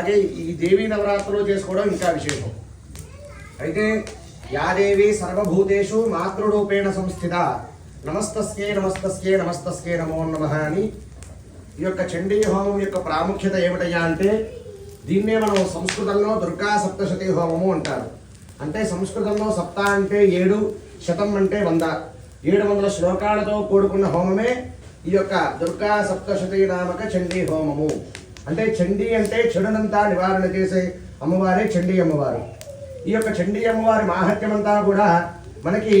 అలాగే ఈ దేవీ నవరాత్రులు చేసుకోవడం ఇంకా విశేషం. అయితే యాదేవి సర్వభూతేషు మాతృరూపేణ సంస్థిత. నమస్తస్కే నమస్తస్కే నమస్తస్కే నమో నమ అని ఈ యొక్క చండీ హోమం యొక్క ప్రాముఖ్యత ఏమిటయ్యా అంటే దీన్నే మనం సంస్కృతంలో దుర్గా సప్తశతి హోమము అంటారు. అంటే సంస్కృతంలో సప్త అంటే ఏడు శతం అంటే వంద. ఏడు వందల శ్లోకాలతో కూడుకున్న హోమమే ఈ యొక్క దుర్గా సప్తశతి నామక చండీ హోమము. అంటే చండీ అంటే చెడునంతా నివారణ చేసే అమ్మవారే చండీ అమ్మవారు. ఈ యొక్క చండీ అమ్మవారి మాహత్యమంతా కూడా మనకి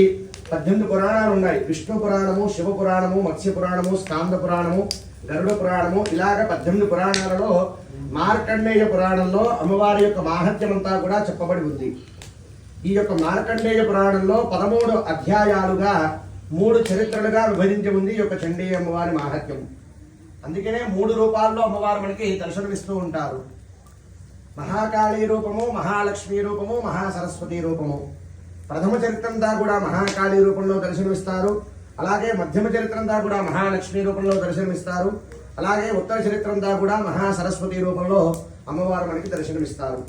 పద్దెనిమిది పురాణాలు ఉన్నాయి. విష్ణు పురాణము శివ పురాణము మత్స్య పురాణము స్కాంద పురాణము గరుడ పురాణము ఇలాగ పద్దెనిమిది పురాణాలలో మార్కండేయ పురాణంలో అమ్మవారి యొక్క మాహత్యమంతా కూడా చెప్పబడి ఉంది. ఈ యొక్క మార్కండేయ పురాణంలో పదమూడు అధ్యాయాలుగా మూడు చరిత్రలుగా విభజించి ఉంది ఈ యొక్క చండీ అమ్మవారి మాహత్యం అందుకనే మూడు రూపాల్లో అమ్మవారు మనకి దర్శనమిస్తూ ఉంటారు. మహాకాళీ రూపము మహాలక్ష్మి రూపము మహాసరస్వతి రూపము. ప్రథమ చరిత్రంతా కూడా మహాకాళీ రూపంలో దర్శనమిస్తారు. అలాగే మధ్యమ చరిత్రంతా కూడా మహాలక్ష్మి రూపంలో దర్శనమిస్తారు. అలాగే ఉత్తర చరిత్రంతా కూడా మహాసరస్వతి రూపంలో అమ్మవారు మనకి దర్శనమిస్తారు.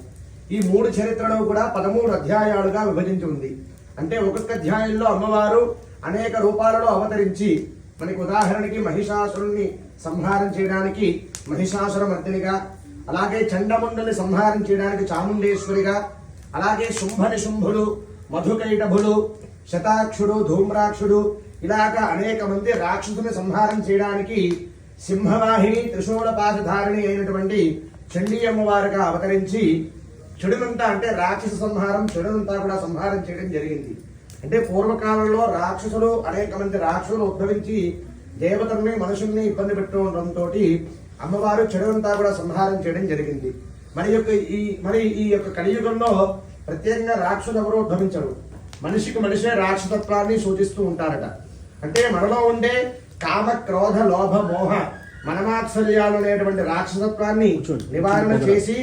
ఈ మూడు చరిత్రలు కూడా పదమూడు అధ్యాయాలుగా విభజించి ఉంది. అంటే ఒక్కొక్క అధ్యాయంలో అమ్మవారు అనేక రూపాలలో అవతరించి మనకి ఉదాహరణకి మహిషాసురుణ్ణి సంహారం చేయడానికి మహిషాసుర మర్దినిగా అలాగే చండముండని సంహారం చేయడానికి చాముండేశ్వరిగా అలాగే శుంభని శుంభుడు మధుకైటభుడు శతాక్షుడు ధూమ్రాక్షుడు ఇలాగ అనేక మంది రాక్షసుని సంహారం చేయడానికి సింహవాహిని త్రిశూలపాశధారిణి అయినటువంటి చండీ అమ్మవారుగా అవతరించి చెడునంతా అంటే రాక్షస సంహారం చెడునంతా కూడా సంహారం చేయడం జరిగింది. అంటే పూర్వకాలంలో రాక్షసులు అనేక మంది రాక్షసులు ఉద్భవించి దేవతల్ని మనుషుల్ని ఇబ్బంది పెట్టడంతో అమ్మవారు చెడునంతా కూడా సంహారం చేయడం జరిగింది. మరి యొక్క ఈ మరి ఈ యొక్క కలియుగంలో ప్రత్యేకంగా రాక్షసులు ఎవరో ఉద్భవించరు. మనిషికి మనిషే రాక్షసత్వాన్ని సూచిస్తూ ఉంటారట. అంటే మనలో ఉండే కామ క్రోధ లోభ మోహ మనమాత్సర్యాలు అనేటువంటి రాక్షసత్వాన్ని నివారణ చేసి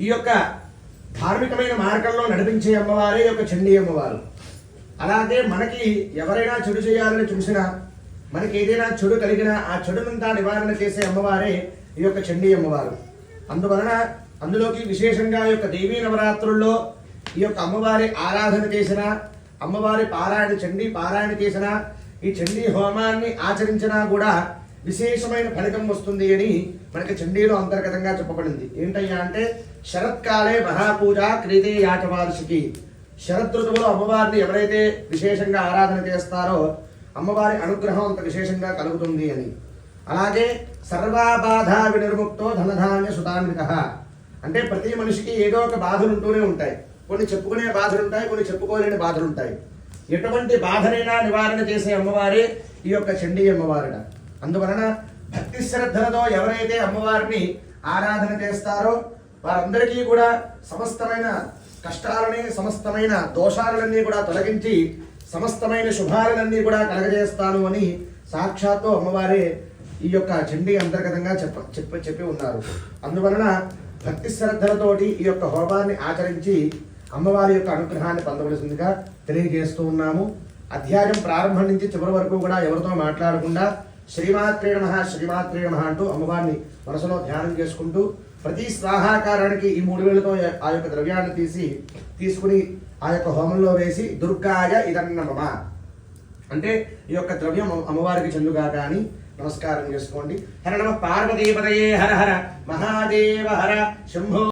ఈ యొక్క ధార్మికమైన మార్గంలో నడిపించే అమ్మవారే ఈ యొక్క చండీ అమ్మవారు. అలాగే మనకి ఎవరైనా చెడు చేయాలని చూసినా మనకి ఏదైనా చెడు కలిగినా ఆ చెడునంతా నివారణ చేసే అమ్మవారే ఈ యొక్క చండీ అమ్మవారు. అందువలన అందులోకి విశేషంగా ఈ యొక్క దేవీ నవరాత్రుల్లో ఈ యొక్క అమ్మవారి ఆరాధన చేసిన అమ్మవారి పారాయణ చండీ పారాయణ చేసిన ఈ చండీ హోమాన్ని ఆచరించినా కూడా విశేషమైన ఫలితం వస్తుంది అని మనకి చండీలో అంతర్గతంగా చెప్పబడింది. ఏంటయ్యా అంటే శరత్కాలే మహాపూజ క్రీతే యాచవార్షికి. శరదృతువులో అమ్మవారిని ఎవరైతే విశేషంగా ఆరాధన చేస్తారో అమ్మవారి అనుగ్రహం అంత విశేషంగా కలుగుతుంది అని. అలాగే సర్వాబాధ వినిర్ముక్తో ధనధాన్య సుతాన్విత. అంటే ప్రతి మనిషికి ఏదో ఒక బాధలు ఉంటూనే ఉంటాయి. కొన్ని చెప్పుకునే బాధలు ఉంటాయి కొన్ని చెప్పుకోలేని బాధలు ఉంటాయి. ఎటువంటి బాధనైనా నివారణ చేసే అమ్మవారే ఈ యొక్క చండీ అమ్మవారిట. అందువలన భక్తి శ్రద్ధలతో ఎవరైతే అమ్మవారిని ఆరాధన చేస్తారో వారందరికీ కూడా సమస్తమైన కష్టాలని సమస్తమైన దోషాలన్నీ కూడా తొలగించి సమస్తమైన శుభాలన్నీ కూడా కలగజేస్తాను అని సాక్షాత్తు అమ్మవారే ఈ యొక్క చండీ అంతర్గతంగా చెప్ప చెప్ప చెప్పి ఉన్నారు. అందువలన భక్తి శ్రద్ధలతోటి ఈ యొక్క హోమాన్ని ఆచరించి అమ్మవారి యొక్క అనుగ్రహాన్ని పొందవలసిందిగా తెలియజేస్తూ ఉన్నాము. అధ్యాయం ప్రారంభం నుంచి చివరి వరకు కూడా ఎవరితో మాట్లాడకుండా శ్రీమాత్రే నమ శ్రీమాత్రే నమ అంటూ అమ్మవారిని మనసులో ధ్యానం చేసుకుంటూ ప్రతి స్వాహాకారానికి ఈ మూడు వేలతో ఆ యొక్క ద్రవ్యాన్ని తీసి తీసుకుని ఆ యొక్క హోమంలో వేసి దుర్గాయ ఇదన్నమమ అంటే ఈ యొక్క ద్రవ్యం అమ్మవారికి చెందుగా కానీ నమస్కారం చేసుకోండి. హర నమ పార్వతీపదయే హర హర మహాదేవ హర శంభో